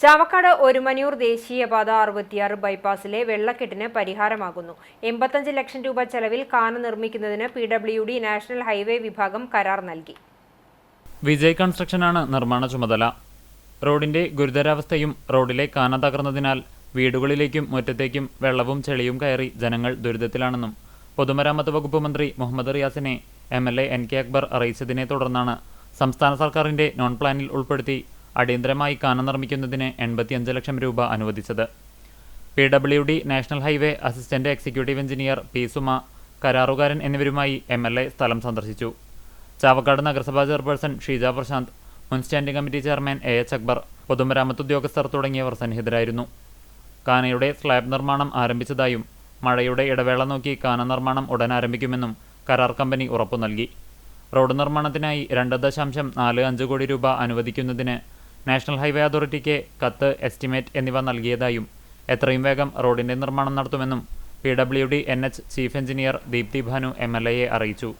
ചാവക്കാട് ഒരുമനിയൂർ ദേശീയപാത അറുപത്തിയാറ് ബൈപ്പാസിലെ വെള്ളക്കെട്ടിന് പരിഹാരമാകുന്നു. എൺപത്തഞ്ച് ലക്ഷം രൂപ ചെലവിൽ കാന നിർമ്മിക്കുന്നതിന് P W D national highway വിഭാഗം കരാർ നൽകി. വിജയ് കൺസ്ട്രക്ഷനാണ് നിർമ്മാണ ചുമതല. റോഡിന്റെ ഗുരുതരാവസ്ഥയും റോഡിലെ കാന തകർന്നതിനാൽ വീടുകളിലേക്കും മുറ്റത്തേക്കും വെള്ളവും ചെളിയും കയറി ജനങ്ങൾ ദുരിതത്തിലാണെന്നും പൊതുമരാമത്ത് വകുപ്പ് മന്ത്രി Muhammad റിയാസിനെ M L A N K Akbar അറിയിച്ചതിനെ തുടർന്നാണ് സംസ്ഥാന സർക്കാരിന്റെ നോൺ പ്ലാനിൽ ഉൾപ്പെടുത്തി അടിയന്തരമായി കാന നിർമ്മിക്കുന്നതിന് എൺപത്തിയഞ്ച് ലക്ഷം രൂപ അനുവദിച്ചത്. P W D national highway assistant executive engineer P Suma കരാറുകാരൻ എന്നിവരുമായി എം എൽ എ സ്ഥലം സന്ദർശിച്ചു. ചാവക്കാട് നഗരസഭാ ചെയർപേഴ്സൺ ഷീജ പ്രശാന്ത് മുൻ standing committee chairman A H Akbar പൊതുമരാമത്ത് ഉദ്യോഗസ്ഥർ തുടങ്ങിയവർ സന്നിഹിതരായിരുന്നു. കാനയുടെ സ്ലാബ് നിർമ്മാണം ആരംഭിച്ചതായും മഴയുടെ ഇടവേള നോക്കി കാന നിർമ്മാണം ഉടൻ ആരംഭിക്കുമെന്നും കരാർ കമ്പനി ഉറപ്പു നൽകി. റോഡ് നിർമ്മാണത്തിനായി രണ്ട് ദശാംശം നാല് അഞ്ച് കോടി രൂപ അനുവദിക്കുന്നതിന് നാഷണൽ ഹൈവേ അതോറിറ്റിക്ക് കത്ത് എസ്റ്റിമേറ്റ് എന്നിവ നൽകിയതായും എത്രയും വേഗം റോഡിന്റെ നിർമ്മാണം നടത്തുമെന്നും P W D N H chief engineer Deepthi Bhanu M L എയെ അറിയിച്ചു.